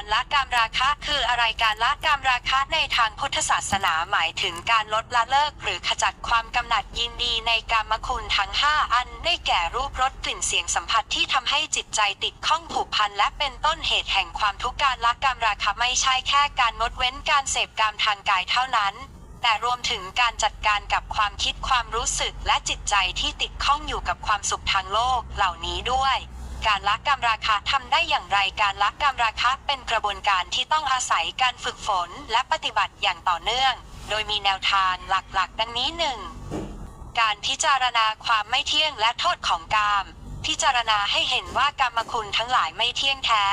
การละกามราคะคืออะไรการละกามราคะในทางพุทธศาสนาหมายถึงการลดละเลิก หรือขจัดความกำหนัดยินดีในกามคุณทั้ง 5 อันได้แก่รูปรสกลิ่นเสียงสัมผัสที่ทำให้จิตใจติดข้องผูกพันและเป็นต้นเหตุแห่งความทุกข์การละกามราคะไม่ใช่แค่การงดเว้นการเสพกามทางกายเท่านั้นแต่รวมถึงการจัดการกับความคิดความรู้สึกและจิตใจที่ติดข้องอยู่กับความสุขทางโลกเหล่านี้ด้วย การละกามราคะทำได้อย่างไรการละกามราคะเป็นกระบวนการที่ต้องอาศัยการฝึกฝนและปฏิบัติอย่างต่อเนื่อง โดยมีแนวทางหลักๆ ดังนี้หนึ่งการพิจารณาความไม่เที่ยงและโทษของกาม พิจารณาให้เห็นว่ากรรมคุณทั้งหลายไม่เที่ยงแท้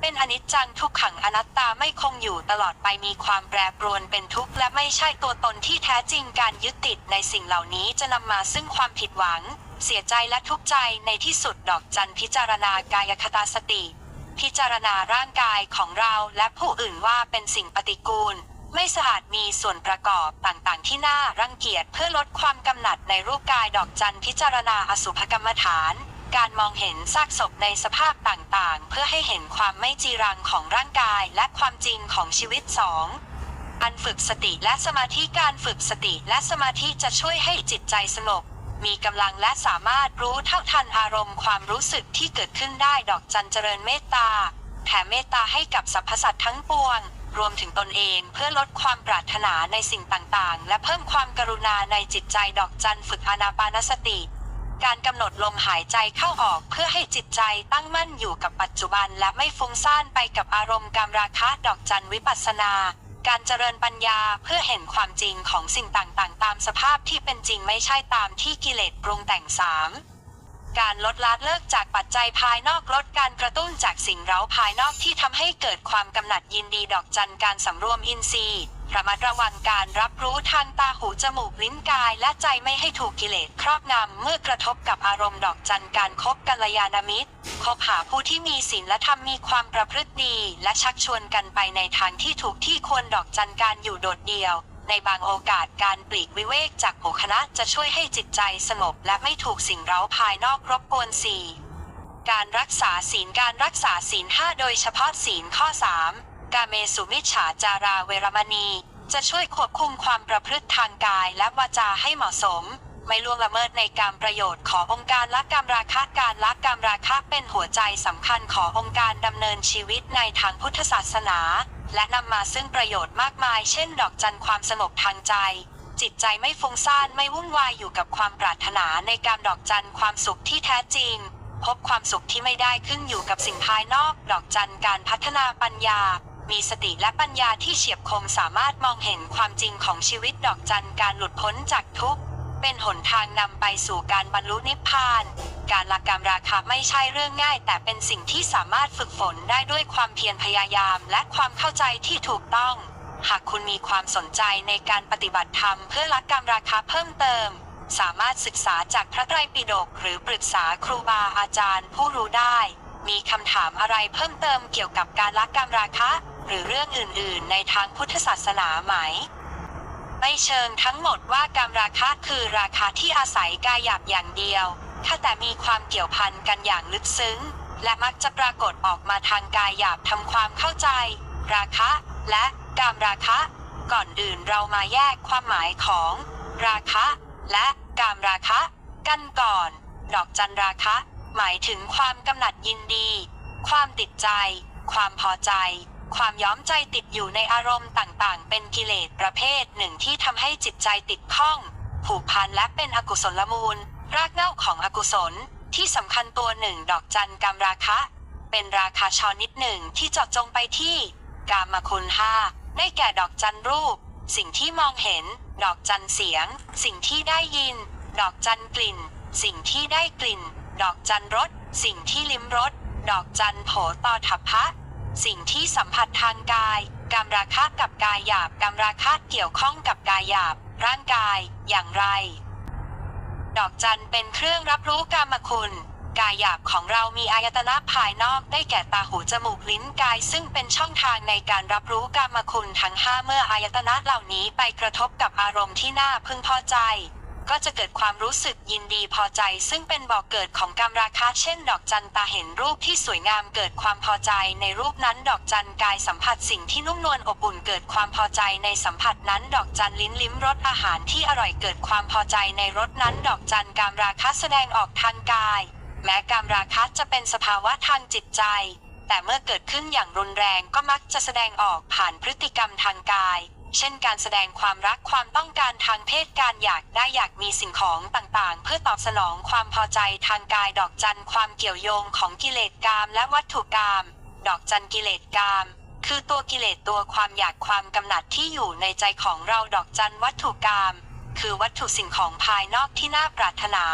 เป็นอนิจจังทุกขังอนัตตาไม่คงอยู่ตลอดไปมีความแปรปรวนเป็นทุกข์และไม่ใช่ตัวตนที่แท้จริงการยึดติดในสิ่งเหล่านี้จะนำมาซึ่งความผิดหวัง เสียใจและทุกข์ใจในที่สุดดอกจันพิจารณากายคตาสติ พิจารณาร่างกายของเราและผู้อื่นว่าเป็นสิ่งปฏิกูล ไม่สะอาดมีส่วนประกอบต่างๆ ที่น่ารังเกียจเพื่อลดความกำหนัดในรูปกายดอกจันพิจารณาอสุภกรรมฐาน การมองเห็นซากศพในสภาพต่างๆ เพื่อให้เห็นความไม่จีรังของร่างกายและความจริงของชีวิตสองอันฝึกสติและสมาธิการฝึกสติและสมาธิจะช่วยให้จิตใจสงบ มีกำลังและสามารถรู้เท่าทันอารมณ์ความรู้สึกที่เกิดขึ้นได้ดอกจันเจริญเมตตาแผ่เมตตาให้กับสรรพสัตว์ทั้งปวง รวมถึงตนเองเพื่อลดความปรารถนาในสิ่งต่างๆ และเพิ่มความกรุณาในจิตใจดอกจันฝึกอนาปานสติ การกำหนดลมหายใจเข้าออกเพื่อให้จิตใจตั้งมั่นอยู่กับปัจจุบันและไม่ฟุ้งซ่านไปกับอารมณ์กามราคะดอกจันวิปัสสนา การเจริญปัญญาเพื่อเห็นความจริงของสิ่งต่างๆ ตามสภาพที่เป็นจริงไม่ใช่ตามที่กิเลสปรุงแต่งสามการลดละเลิกจากปัจจัยภายนอกลดการกระตุ้นจากสิ่งเร้าภายนอกที่ทำให้เกิดความกำหนัดยินดีดอกจันการสำรวมอินทรีย์ ระมัดระวังการรับรู้ทางตาหูจมูกลิ้นกายและใจไม่ให้ถูกกิเลสครอบงำเมื่อกระทบกับอารมณ์ดอกจันการคบกัลยาณมิตรคบหาผู้ที่มีศีลและธรรมมีความประพฤติดี และชักชวนกันไปในทางที่ถูกที่ควรดอกจันการอยู่โดดเดี่ยว ในบางโอกาสการปลีกวิเวกจากหมู่คณะจะช่วยให้จิตใจสงบและไม่ถูกสิ่งเร้าภายนอกรบกวนสี่การรักษาศีลการรักษาศีลห้าโดยเฉพาะศีลข้อ3 กาเมสุมิฉาจาราเวรมณี จะช่วยควบคุมความประพฤติทางกายและวาจาให้เหมาะสม ไม่ล่วงละเมิดในการประโยชน์ขององค์การละกามราคะการละกามราคะเป็นหัวใจสำคัญขององค์การดำเนินชีวิตในทางพุทธศาสนา และนำมาซึ่งประโยชน์มากมาย เช่น ดอกจันความสงบทางใจ จิตใจไม่ฟุ้งซ่านไม่วุ่นวายอยู่กับความปรารถนาในการดอกจันความสุขที่แท้จริงพบความสุขที่ไม่ได้ขึ้นอยู่กับสิ่งภายนอก ดอกจันการพัฒนาปัญญา มีสติและปัญญาที่เฉียบคมสามารถมองเห็นความจริงของชีวิตดอกจันการหลุดพ้นจากทุกข์ เป็นหนทางนำไปสู่การบรรลุนิพพาน การละกามราคาไม่ใช่เรื่องง่าย แต่เป็นสิ่งที่สามารถฝึกฝนได้ด้วยความเพียรพยายามและความเข้าใจที่ถูกต้อง หากคุณมีความสนใจในการปฏิบัติธรรมเพื่อละกามราคาเพิ่มเติม สามารถศึกษาจากพระไตรปิฎกหรือปรึกษาครูบาอาจารย์ผู้รู้ได้ มีคำถามอะไรเพิ่มเติมเกี่ยวกับการละกามราคะ หรือเรื่องอื่น ๆ ในทางพุทธศาสนาไหม ไม่เชิงทั้งหมดว่ากามราคะคือราคาที่อาศัยกายหยาบอย่างเดียวถ้าแต่มีความเกี่ยวพันกันอย่างลึกซึ้ง และมักจะปรากฏออกมาทางกายหยาบทำความเข้าใจ ราคะ และกามราคะ ก่อนอื่นเรามาแยกความหมายของ ราคะ และกามราคะ กันก่อน ดอกจันราคะ หมายถึงความกำหนัดยินดี ความติดใจ ความพอใจ ความย้อมใจติดอยู่ในอารมณ์ต่างๆ เป็นกิเลสประเภทหนึ่งที่ทำให้จิตใจติดข้อง ผูกพันและเป็นอกุศลมูล รากเหง้าของอกุศล ที่สำคัญตัวหนึ่งดอกจันกามราคะ เป็นราคาชนิดหนึ่งที่เจาะจงไปที่ กามคุณห้าได้แก่ดอกจันรูป สิ่งที่มองเห็น ดอกจันเสียง สิ่งที่ได้ยิน ดอกจันกลิ่น สิ่งที่ได้กลิ่น ดอกจันรสสิ่งที่ลิ้มรสดอกจันโผตอทัพพะ สิ่งที่สัมผัสทางกายกามราคะกับกายหยาบกามราคะเกี่ยวข้องกับกายหยาบ ร่างกาย อย่างไร ดอกจันเป็นเครื่องรับรู้กามคุณ กายหยาบของเรามีอายตนะภายนอกได้แก่ตาหูจมูกลิ้นกาย ซึ่งเป็นช่องทางในการรับรู้กามคุณทั้งห้าเมื่ออายตนะเหล่านี้ไปกระทบกับอารมณ์ที่น่าพึงพอใจ ก็จะเกิดความรู้สึกยินดีพอใจ ซึ่งเป็นบ่อกเกิดของกรรมราคะเช่น ดอกจันตาเห็นรูปที่สวยงามเกิดความพอใจ ในรูปนั้นดอกจันกายสัมผัสสิ่งที่นุ่มนวลอบอุ่นเกิดความพอใจในสัมผัสนั้นดอกจันลิ้นลิ้มรสอาหารที่อร่อยเกิดความพอใจในรสนั้นดอกจันการราคะแสดงออกทางกาย แม้การราคะจะเป็นสภาวะทางจิตใจ แต่เมื่อเกิดขึ้นอย่างรุนแรงก็มักจะแสดงออกผ่านพฤติกรรมทางกาย เช่นการแสดงความรักความต้องการทางเพศการอยากได้อยากมีสิ่งของต่างๆ เพื่อตอบสนองความพอใจทางกายดอกจันความเกี่ยวโยงของกิเลสกาม และวัตถุกาม ดอกจันกิเลสกาม คือตัวกิเลสตัวความอยากความกำหนัดที่อยู่ในใจของเราดอกจันวัตถุกาม คือวัตถุสิ่งของภายนอกที่น่าปรารถนา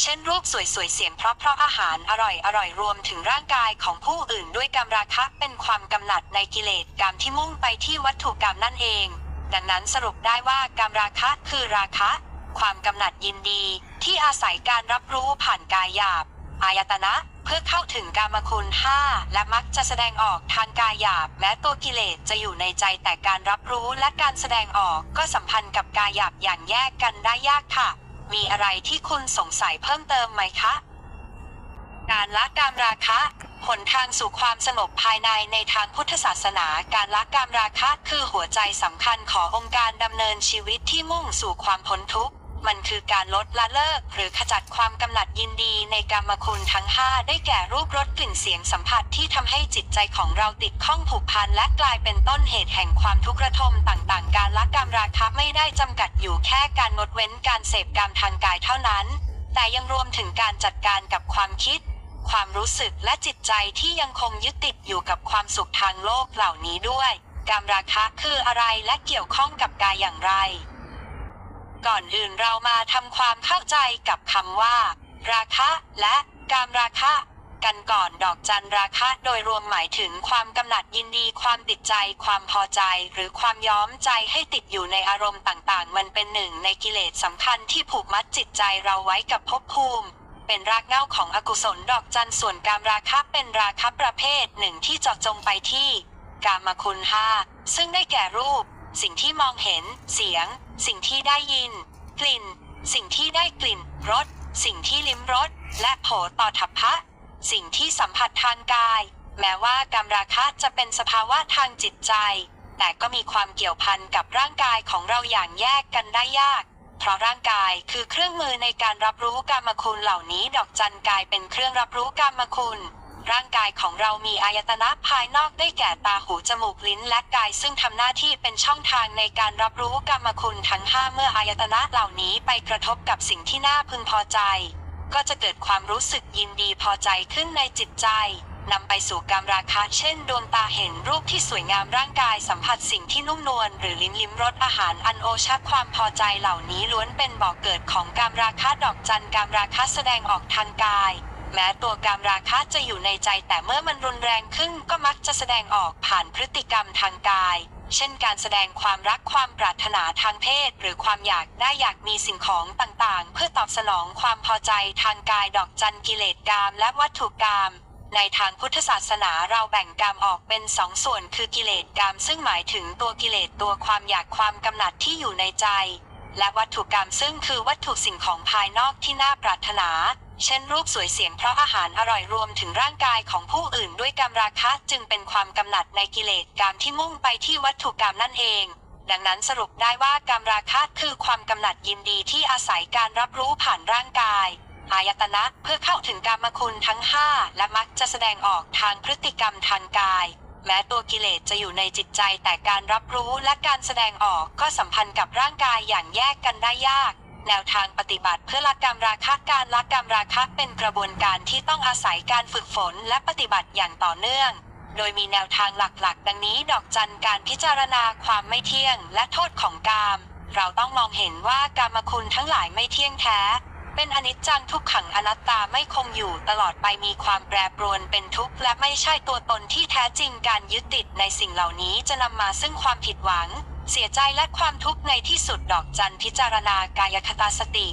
เช่นรูปสวยๆเสียงเพราะเพราะอาหารอร่อยอร่อยรวมถึงร่างกายของผู้อื่นด้วยกรรมราคะเป็นความกำหนัดในกิเลสกรรมที่มุ่งไปที่วัตถุกรรมนั่นเอง ดังนั้นสรุปได้ว่ากรรมราคะคือราคะ ความกำหนัดยินดี ที่อาศัยการรับรู้ผ่านกายหยาบ อายตนะ เพื่อเข้าถึงกามคุณห้าและมักจะแสดงออกทางกายหยาบ แม้ตัวกิเลสจะอยู่ในใจแต่การรับรู้และการแสดงออกก็สัมพันธ์กับกายหยาบอย่างแยกกันได้ยากค่ะ มีอะไรที่คุณสงสัยเพิ่มเติมไหมคะ การละกามราคะหนทางสู่ความสงบภายในในทางพุทธศาสนาการละกามราคะคือหัวใจสำคัญขององค์การดำเนินชีวิตที่มุ่งสู่ความพ้นทุกข์ มันคือการลดละเลิก หรือขจัดความกำหนัดยินดีในกรรมคุณทั้ง 5 ได้แก่รูปรสกลิ่นเสียงสัมผัสที่ทำให้จิตใจของเราติดข้องผูกพันและกลายเป็นต้นเหตุแห่งความทุกข์ระทมต่างๆ การละกามราคะไม่ได้จำกัดอยู่แค่การงดเว้นการเสพกามทางกายเท่านั้น แต่ยังรวมถึงการจัดการกับความคิด ความรู้สึกและจิตใจที่ยังคงยึดติดอยู่กับความสุขทางโลกเหล่านี้ด้วย กามราคะคืออะไรและเกี่ยวข้องกับกายอย่างไร ก่อนอื่นเรามาทำความเข้าใจกับคำว่า ราคะ และกามราคะ กันก่อนดอกจันราคะ โดยรวมหมายถึงความกำหนัดยินดีความติดใจ ความพอใจ หรือความย้อมใจให้ติดอยู่ในอารมณ์ต่างๆ มันเป็นหนึ่งในกิเลสสำคัญที่ผูกมัดจิตใจเราไว้กับภพภูมิ เป็นรากเหง้าของอกุศลดอกจันส่วนกามราคะเป็นราคะประเภทหนึ่งที่เจาะจงไปที่ กามคุณห้าซึ่งได้แก่รูป สิ่งที่มองเห็น เสียง สิ่งที่ได้ยิน กลิ่น สิ่งที่ได้กลิ่นรสสิ่งที่ลิ้มรสและโผต่อทัพพะ สิ่งที่สัมผัสทางกาย แม้ว่ากามราคะจะเป็นสภาวะทางจิตใจ แต่ก็มีความเกี่ยวพันกับร่างกายของเราอย่างแยกกันได้ยาก เพราะร่างกายคือเครื่องมือในการรับรู้กามคุณเหล่านี้ดอกจันกายเป็นเครื่องรับรู้กามคุณร่างกายของเรามีอายตนะภายนอกได้แก่ตาหูจมูกลิ้นและกาย ซึ่งทำหน้าที่เป็นช่องทางในการรับรู้กามคุณทั้งห้าเมื่ออายตนะเหล่านี้ไปกระทบกับสิ่งที่น่าพึงพอใจ ก็จะเกิดความรู้สึกยินดีพอใจขึ้นในจิตใจ นำไปสู่กามราคะ เช่น ดวงตาเห็นรูปที่สวยงามร่างกายสัมผัสสิ่งที่นุ่มนวลหรือลิ้มลิ้มรสอาหารอันโอชะความพอใจเหล่านี้ล้วนเป็นบ่อกเกิดของกามราคะดอกจันกามราคะแสดงออกทางกาย แม้ตัวกามราคะจะอยู่ในใจแต่เมื่อมันรุนแรงขึ้นก็มักจะแสดงออกผ่านพฤติกรรมทางกาย เช่น การแสดงความรักความปรารถนาทางเพศ หรือความอยากได้อยากมีสิ่งของต่างๆ เพื่อตอบสนองความพอใจทางกายดอกจันกิเลสกามและวัตถุกาม ในทางพุทธศาสนาเราแบ่งกามออกเป็นสองส่วนคือกิเลสกามซึ่งหมายถึงตัวกิเลสตัวความอยากความกำหนัดที่อยู่ในใจ และวัตถุกรรมซึ่งคือวัตถุสิ่งของภายนอกที่น่าปรารถนา เช่นรูปสวยเสียงเพราะอาหารอร่อยรวมถึงร่างกายของผู้อื่นด้วยกามราคะจึงเป็นความกำหนัดในกิเลสกามที่มุ่งไปที่วัตถุกรรมนั่นเองดังนั้นสรุปได้ว่ากามราคะคือความกำหนัดยินดีที่อาศัยการรับรู้ผ่านร่างกาย อายตนะเพื่อเข้าถึงกามคุณทั้ง5และมักจะแสดงออกทางพฤติกรรมทางกาย แม้ตัวกิเลสจะอยู่ในจิตใจแต่การรับรู้และการแสดงออกก็สัมพันธ์กับร่างกายอย่างแยกกันได้ยาก แนวทางปฏิบัติเพื่อละกรรมราคะการละกรรมราคะเป็นกระบวนการที่ต้องอาศัยการฝึกฝนและปฏิบัติอย่างต่อเนื่อง โดยมีแนวทางหลักๆ ดังนี้ดอกจันการพิจารณาความไม่เที่ยงและโทษของกาม เราต้องมองเห็นว่ากามคุณทั้งหลายไม่เที่ยงแท้ เป็นอนิจจังทุกขังอนัตตาไม่คงอยู่ตลอดไปมีความแปรปรวนเป็นทุกข์และไม่ใช่ตัวตนที่แท้จริงการยึดติดในสิ่งเหล่านี้จะนำมาซึ่งความผิดหวัง เสียใจและความทุกข์ในที่สุดดอกจันพิจารณากายคตาสติ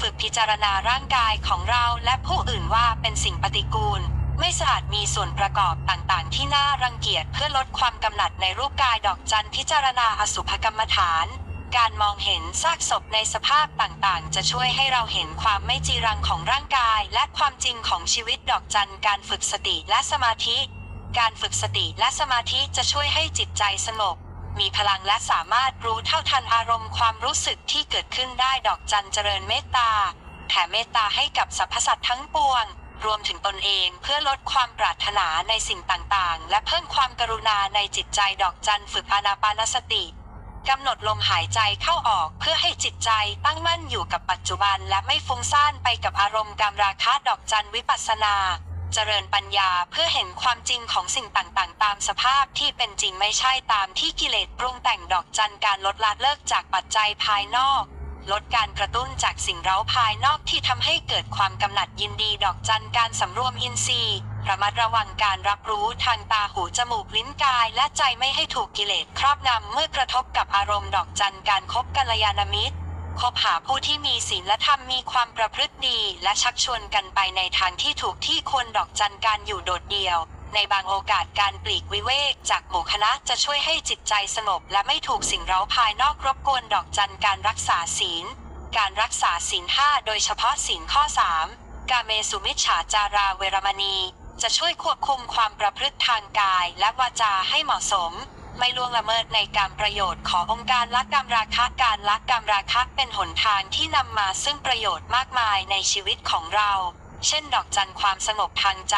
ฝึกพิจารณาร่างกายของเราและผู้อื่นว่าเป็นสิ่งปฏิกูล ไม่สะอาดมีส่วนประกอบต่างๆ ที่น่ารังเกียจเพื่อลดความกำหนัดในรูปกายดอกจันพิจารณาอสุภกรรมฐาน การมองเห็นซากศพในสภาพต่างๆ จะช่วยให้เราเห็นความไม่จีรังของร่างกาย และความจริงของชีวิตดอกจันการฝึกสติและสมาธิ การฝึกสติและสมาธิจะช่วยให้จิตใจสงบมีพลังและสามารถรู้เท่าทันอารมณ์ความรู้สึกที่เกิดขึ้นได้ดอกจันเจริญเมตตาแผ่เมตตาให้กับสรรพสัตว์ทั้งปวง รวมถึงตนเองเพื่อลดความปรารถนาในสิ่งต่างๆ และเพิ่มความกรุณาในจิตใจดอกจันฝึกอานาปานสติ กำหนดลมหายใจเข้าออกเพื่อให้จิตใจตั้งมั่นอยู่กับปัจจุบันและไม่ฟุ้งซ่านไปกับอารมณ์กามราคะดอกจันวิปัสนา เจริญปัญญาเพื่อเห็นความจริงของสิ่งต่างๆ ตามสภาพที่เป็นจริงไม่ใช่ตามที่กิเลสปรุงแต่งดอกจันการลดละเลิกจากปัจจัยภายนอก ลดการกระตุ้นจากสิ่งเร้าภายนอกที่ทำให้เกิดความกำหนัดยินดีดอกจันการสำรวมอินทรีย์ ระมัดระวังการรับรู้ทางตาหูจมูกลิ้นกายและใจไม่ให้ถูกกิเลสครอบงำเมื่อกระทบกับอารมณ์ดอกจันการคบกัลยาณมิตรคบหาผู้ที่มีศีลและธรรมมีความประพฤติดี และชักชวนกันไปในทางที่ถูกที่ควรดอกจันการอยู่โดดเดี่ยว ในบางโอกาสการปลีกวิเวก จากหมู่คณะจะช่วยให้จิตใจสงบและไม่ถูกสิ่งเร้าภายนอกรบกวนดอกจันการรักษาศีล การรักษาศีลห้าโดยเฉพาะศีลข้อ 3 กาเมสุมิจฉาจาราเวรมณี จะช่วยควบคุมความประพฤติทางกายและวาจาให้เหมาะสม ไม่ล่วงละเมิดในการประโยชน์ขององค์การละกรรมราคะการละกรรมราคะเป็นหนทางที่นำมาซึ่งประโยชน์มากมายในชีวิตของเรา เช่น ดอกจันความสงบทางใจ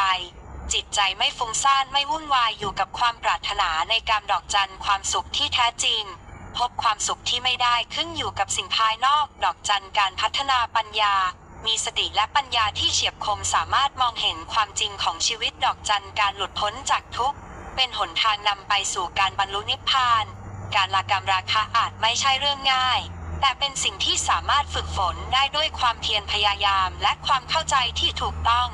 จิตใจไม่ฟุ้งซ่านไม่วุ่นวายอยู่กับความปรารถนาในการดอกจันความสุขที่แท้จริงพบความสุขที่ไม่ได้ขึ้นอยู่กับสิ่งภายนอก ดอกจันการพัฒนาปัญญา มีสติและปัญญาที่เฉียบคมสามารถมองเห็นความจริงของชีวิตดอกจันการหลุดพ้นจากทุกข์ เป็นหนทางนำไปสู่การบรรลุนิพพาน การละกรรมราคะอาจไม่ใช่เรื่องง่าย แต่เป็นสิ่งที่สามารถฝึกฝนได้ด้วยความเพียรพยายามและความเข้าใจที่ถูกต้อง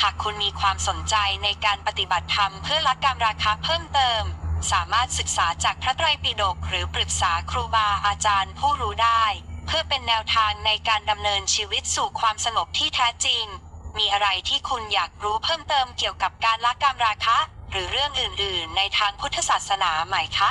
หากคุณมีความสนใจในการปฏิบัติธรรมเพื่อละกรรมราคะเพิ่มเติม สามารถศึกษาจากพระไตรปิฎกหรือปรึกษาครูบาอาจารย์ผู้รู้ได้ เพื่อเป็นแนวทางในการดำเนินชีวิตสู่ความสงบที่แท้จริง มีอะไรที่คุณอยากรู้เพิ่มเติมเกี่ยวกับการละกามราคะ หรือเรื่องอื่น ๆ ในทางพุทธศาสนาไหมคะ